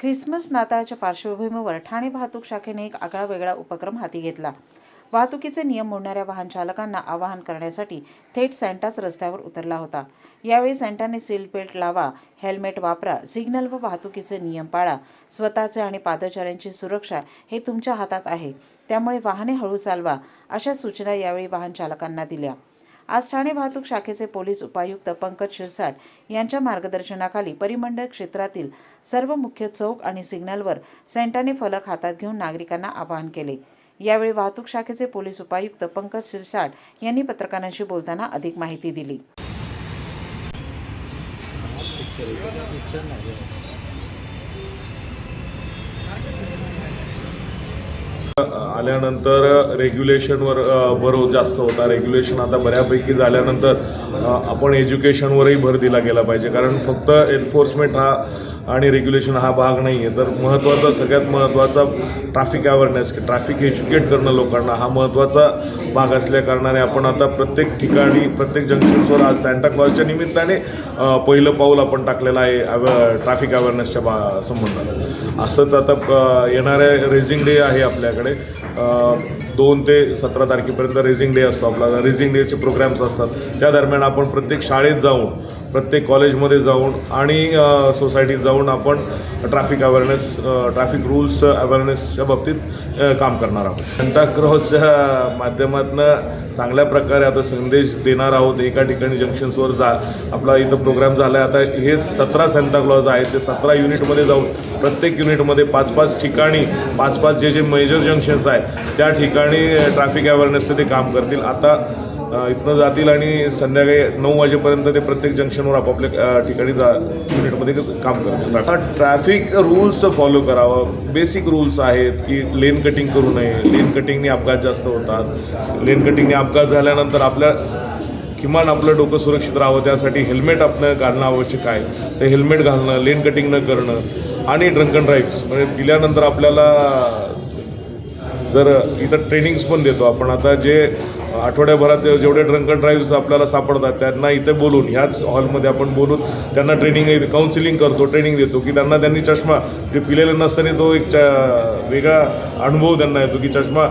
Christmas नाताळच्या पार्श्वभूमीवर ठाणे वाहतूक शाखेने एक आगळा वेगळा उपक्रम हाती घेतला. वाहतुकीचे नियम मोडणाऱ्या वाहन चालकांना आवाहन करण्यासाठी थेट सँटाच रस्त्यावर उतरला होता. यावेळी सँटाने सीट बेल्ट लावा हेल्मेट वापरा सिग्नल व वाहतुकीचे नियम पाळा स्वतःचे आणि पादचाऱ्यांची सुरक्षा हे तुमच्या हातात आहे. त्यामुळे वाहने हळू चालवा अशा सूचना यावेळी वाहन चालकांना दिल्या. आज ठाणे वाहतूक शाखेचे पोलीस उपायुक्त पंकज शिरसाट यांच्या मार्गदर्शनाखाली परिमंडळ क्षेत्रातील सर्व मुख्य चौक आणि सिग्नलवर सेंटाने फलक हातात घेऊन नागरिकांना आवाहन केले. यावेळी वाहतूक शाखेचे पोलीस उपायुक्त पंकज शिरसाट यांनी पत्रकारांशी बोलताना अधिक माहिती दिली. आल्यानंतर रेग्युलेशनवर भर जास्त होता. रेग्युलेशन आता बऱ्यापैकी झाल्यानंतर आपण एज्युकेशनवरही भर दिला गेला पाहिजे. कारण फक्त एन्फोर्समेंट हा आणि रेग्युलेशन हा भाग नाही आहे तर महत्त्वाचा सगळ्यात महत्त्वाचा ट्रॅफिक अवेअरनेस ट्रॅफिक एज्युकेट करणं लोकांना हा महत्त्वाचा भाग असल्या कारणाने आपण आता प्रत्येक ठिकाणी प्रत्येक जंक्शन्सवर आज सॅन्टा क्लॉजच्या निमित्ताने पहिलं पाऊल आपण टाकलेलं आहे अव ट्रॅफिक अवेअरनेसच्या बा संबंधात असंच आता येणाऱ्या रेझिंग डे आहे आपल्याकडे. दोन ते सतरा तारखेपर्यंत रेझिंग डे असतो आपला. रेझिंग डेचे प्रोग्राम्स असतात. त्या दरम्यान आपण प्रत्येक शाळेत जाऊन प्रत्येक कॉलेजमध्ये जाऊन आणि सोसायटीत जाऊन आपण ट्रॅफिक अवेअरनेस ट्रॅफिक रूल्स अवेअरनेसच्या बाबतीत काम करणार आहोत. सेंटा क्रॉसच्या माध्यमातून चांगल्या प्रकारे आता संदेश देणार आहोत. एका ठिकाणी जंक्शन्सवर जा आपला इथं प्रोग्राम झाला आहे आता हे सतरा सांताक्लॉज आहेत. ते सतरा युनिटमध्ये जाऊन प्रत्येक युनिटमध्ये पाच पाच ठिकाणी पाच पाच जे जे मेजर जंक्शन्स आहेत त्या ठिकाणी ट्रॅफिक अवेअरनेसचं ते काम करतील. आता इथनं जातील आणि संध्याकाळी नऊ वाजेपर्यंत ते प्रत्येक जंक्शनवर आपापल्या ठिकाणी जा युनिटमध्ये काम करतील. ट्रॅफिक रूल्स फॉलो करावं. बेसिक रूल्स आहेत की लेन कटिंग करू नये. लेन कटिंगने अपघात जास्त होतात. लेन कटिंगने अपघात झाल्यानंतर आपल्या किमान आपलं डोकं सुरक्षित राहावं. त्यासाठी हेल्मेट आपलं घालणं आवश्यक आहे. ते हेल्मेट घालणं लेन कटिंग न करणं आणि ड्रंकन ड्राईव्ह म्हणजे पिल्यानंतर आपल्याला जर इथं ट्रेनिंग्स पण देतो. आपण आता जे आठवड्याभरात जेवढे ड्रंकन ड्राईव्ह आपल्याला सापडतात त्यांना इथे बोलून ह्याच हॉलमध्ये आपण बोलून त्यांना ट्रेनिंग काउन्सिलिंग करतो ट्रेनिंग देतो की त्यांना त्यांनी चष्मा जे पिलेले नसताना तो एक वेगळा अनुभव त्यांना येतो की चष्मा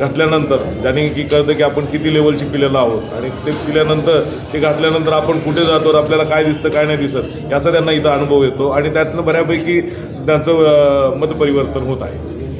घातल्यानंतर ज्याने की कळतं की आपण किती लेवलची पिलेलं आहोत. आणि ते पिल्यानंतर ते घातल्यानंतर आपण कुठे जातो आपल्याला काय दिसतं काय नाही दिसत याचा त्यांना इथं अनुभव येतो. आणि त्यातनं बऱ्यापैकी त्यांचं मतपरिवर्तन होत आहे.